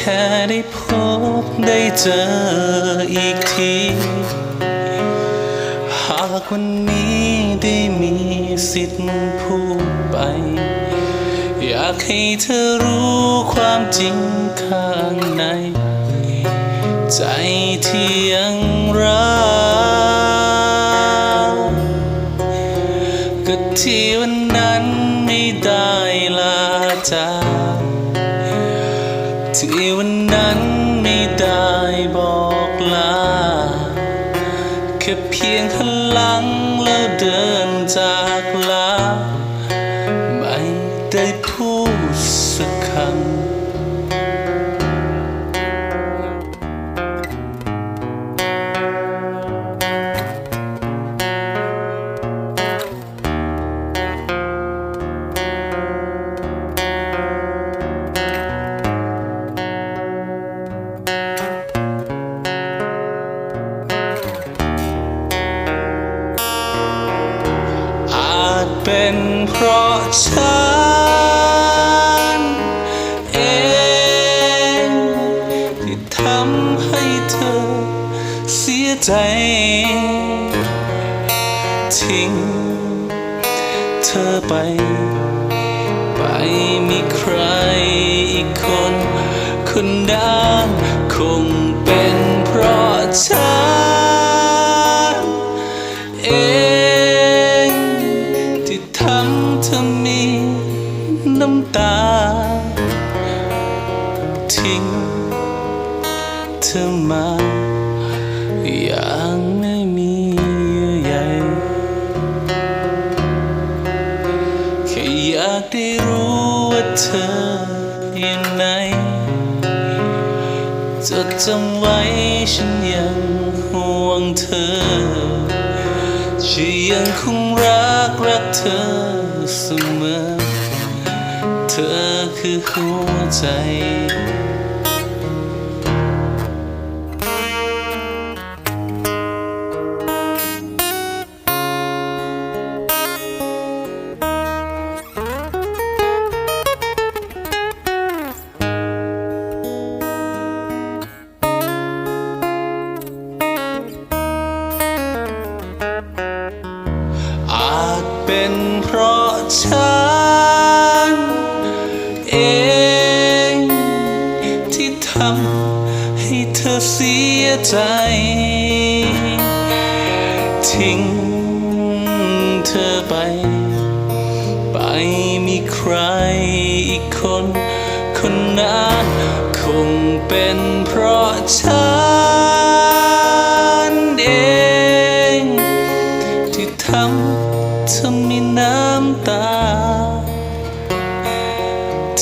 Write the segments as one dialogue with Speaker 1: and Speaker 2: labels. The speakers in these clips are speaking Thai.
Speaker 1: ค่ได้พบได้เจออีกที หากวันนี้ได้มีสิทธิ์พูดไป อยากให้เธอรู้ความจริงข้างใน ใจที่ยังรักก็ที่วันนั้นไม่ได้ลาจาก ที่วันนั้นไม่ได้บอกลาแค่เพียงหันหลังแล้วเดินจากลา ฉันเองที่ทำให้เธอเสียใจทิ้งเธอไป ไปมีใครอีกคน คนนั้นคงเป็นเพราะฉัน อย่างไม่มีเยื่อใยแค่อยากได้รู้ว่าเธออยู่ไหนจดจำไว้ฉันยังห่วงเธอฉันยังคงรักรักเธอเสมอ เธอคือหัวใจ เพราะฉันเองที่ทำให้เธอเสียใจ ทิ้งเธอไป ไปมีใครอีกคน คนนั้นคงเป็นเพราะฉันเองที่ทำเธอมีน้ำ ตา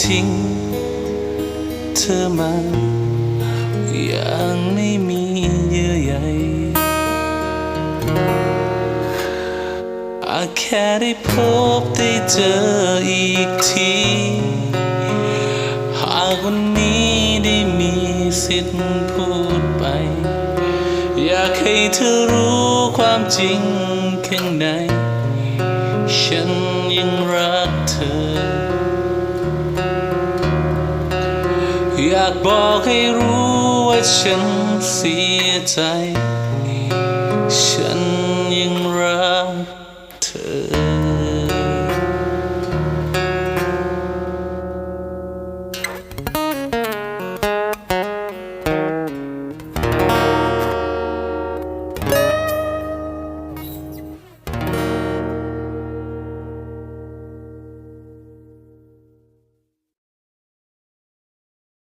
Speaker 1: ทิ้งเธอมาอย่างไม่มีเยื่อใยอาจแค่ได้พบได้เจออีกที หากวันนี้ได้มีสิทธิ์พูดไป อยากให้เธอรู้ความจริงข้างในฉันังรักเธอ อยากบอกให้รู้ว่าฉันเสียใจ ฉันยังรัก